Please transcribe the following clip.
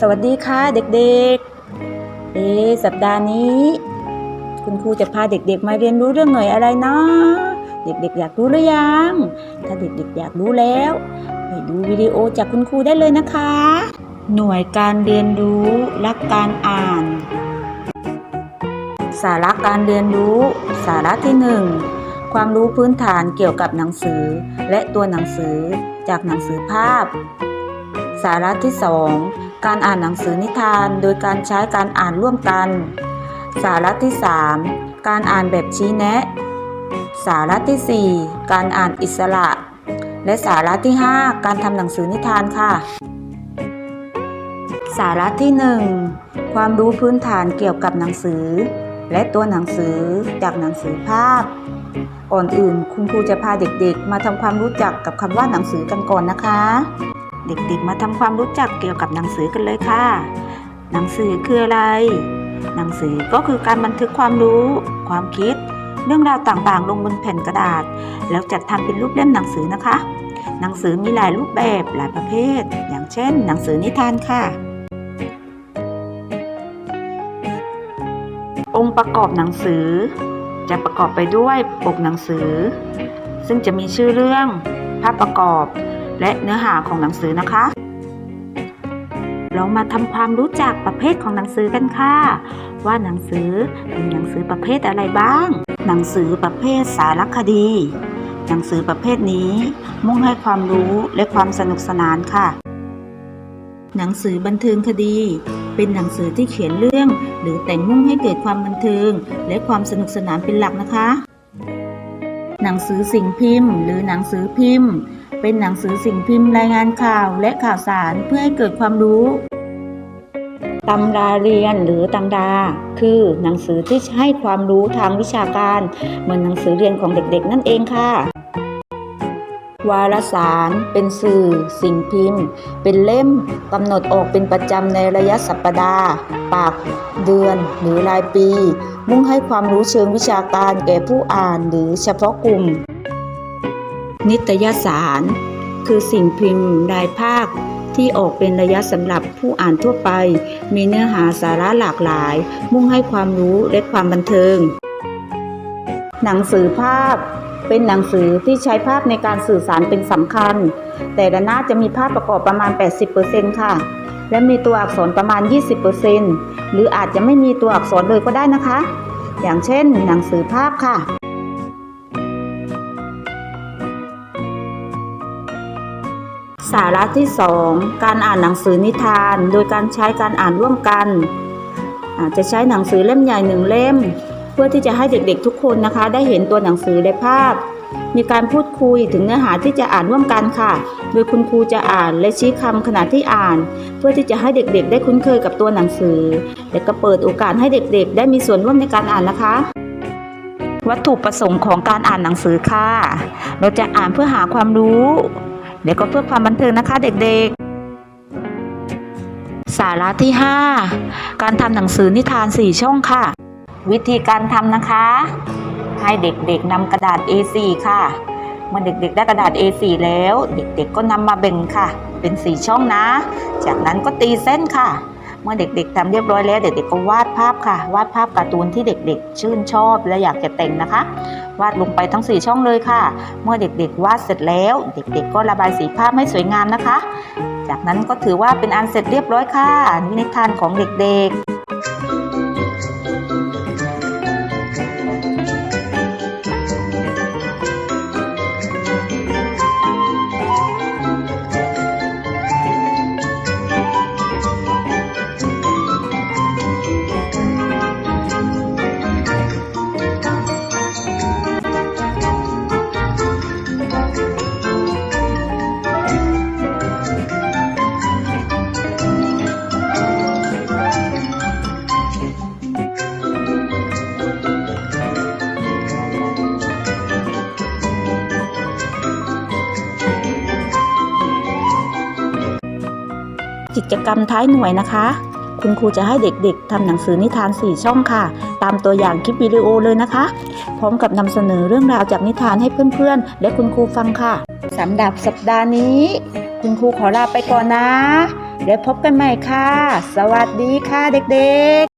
สวัสดีค่ะเด็กๆ เอ๊สัปดาห์นี้ คุณครูจะพาเด็กๆ มาเรียนรู้เรื่องหน่วยอะไรเนาะเด็กๆ อยากรู้หรือยัง ถ้าเด็กๆ อยากรู้แล้วไปดูวิดีโอจากคุณครูได้เลยนะคะ หน่วยการเรียนรู้รักการอ่าน สาระการเรียนรู้ สาระที่หนึ่งความรู้พื้นฐานเกี่ยวกับหนังสือ และตัวหนังสือจากหนังสือภาพ สาระที่2 การอ่านหนังสือนิทานโดยการใช้การอ่านร่วมกัน สาระที่ 3 การอ่านแบบชี้แนะ สาระทีสี่ 4 การอ่านอิสระ และสาระที่ 5 การทำหนังสือนิทานค่ะ สาระที่ 1 ความรู้พื้นฐานเกี่ยวกับหนังสือ และตัวหนังสือจากหนังสือภาพ ก่อนอื่นคุณครูจะพาเด็กๆ มาทำความรู้จักกับคำว่าหนังสือกันก่อนนะคะ เด็กๆ มาทำความรู้จักเกี่ยวกับหนังสือกันเลยค่ะ หนังสือคืออะไร หนังสือก็คือการบันทึกความรู้ ความคิด เรื่องราวต่างๆ ลงบนแผ่นกระดาษ แล้วจัดทำเป็นรูปเล่มหนังสือนะคะ หนังสือมีหลายรูปแบบหลายประเภท อย่างเช่น หนังสือนิทานค่ะ องค์ประกอบหนังสือ จะประกอบไปด้วยปกหนังสือ ซึ่งจะมีชื่อเรื่อง ภาพประกอบ และเนื้อหาของหนังสือนะคะ เรามาทำความรู้จักประเภทของหนังสือกันค่ะ ว่าหนังสือมีหนังสือประเภทอะไรบ้าง หนังสือประเภทสารคดี หนังสือประเภทนี้ มุ่งให้ความรู้และความสนุกสนานค่ะ หนังสือบันเทิงคดีเป็นหนังสือที่เขียนเรื่อง หรือแต่งมุ่งให้เกิดความบันเทิง และความสนุกสนานเป็นหลักนะคะ หนังสือสิ่งพิมพ์ หรือหนังสือพิมพ์ เป็นหนังสือสิ่งพิมพ์รายงานข่าวและข่าวสารเพื่อให้เกิดความรู้ตำราเรียนหรือตังดาคือหนังสือที่ให้ความรู้ทางวิชาการ เหมือนหนังสือเรียนของเด็กๆ นั่นเองค่ะ วารสารเป็นสื่อ สิ่งพิมพ์ เป็นเล่มกำหนดออกเป็นประจำในระยะสัปดาห์ปากเดือนหรือรายปี มุ่งให้ความรู้เชิงวิชาการแก่ผู้อ่านหรือเฉพาะกลุ่ม นิตยสาร คือสิ่งพิมพ์รายภาคที่ออกเป็นระยะสำหรับผู้อ่านทั่วไป มีเนื้อหาสาระหลากหลาย มุ่งให้ความรู้และความบันเทิง หนังสือภาพ เป็นหนังสือที่ใช้ภาพในการสื่อสารเป็นสำคัญ แต่ละหน้าจะมีภาพประกอบประมาณ 80%ค่ะ และมีตัวอักษรประมาณ 20%หรืออาจจะไม่มีตัวอักษรเลยก็ได้นะคะ อย่างเช่น หนังสือภาพค่ะาระที่ 2 การอ่านหนังสือนิทาน โดยการใช้การอ่านร่วมกันอาจจะใช้หนังสือเล่มใหญ่หนึ่งเล่ม เพื่อที่จะให้เด็กๆทุกคนนะคะ ได้เห็นตัวหนังสือและภาพ มีการพูดคุยถึงเนื้อหาที่จะอ่านร่วมกันค่ะ โดยคุณครูจะอ่านและชี้คำขณะที่อ่าน เพื่อที่จะให้เด็กๆ ได้คุ้นเคยกับตัวหนังสือ และก็เปิดโอกาสให้เด็กๆ ได้มีส่วนร่วมในการอ่านนะคะวัตถุประสงค์ของการอ่านหนังสือค่ะ เราจะอ่านเพื่อหาความรู้ และก็เพื่อความบันเทิงนะคะเด็กๆ สาระที่ 5 การทำหนังสือนิทาน 4 ช่องค่ะ วิธีการทำนะคะ ให้เด็กๆนำกระดาษ A4 ค่ะ เมื่อเด็กๆได้กระดาษ A4 แล้ว เด็กๆก็นำมาแบ่งค่ะ เป็น 4 ช่องนะ จากนั้นก็ตีเส้นค่ะ มื่อเด็กๆทำเรียบร้อยแล้วเด็กๆก็วาดภาพค่ะ วาดภาพการ์ตูนที่เด็กๆ ชื่นชอบและอยากจะแต่งนะคะ วาดลงไปทั้ง 4 ช่องเลยค่ะ เมื่อเด็กๆ วาดเสร็จแล้ว เด็กๆ ก็ระบายสีภาพให้สวยงามนะคะ จากนั้นก็ถือว่าเป็นอันเสร็จเรียบร้อยค่ะนิทานของเด็กๆ กิจกรรมท้ายหน่วยนะคะ คุณครูจะให้เด็กๆทำหนังสือนิทาน 4 ช่องค่ะ ตามตัวอย่างคลิปวิดีโอเลยนะคะ พร้อมกับนำเสนอเรื่องราวจากนิทานให้เพื่อนๆ และคุณครูฟังค่ะสำหรับสัปดาห์นี้ คุณครูขอลาไปก่อนนะ แล้วพบกันใหม่ค่ะ สวัสดีค่ะเด็กๆ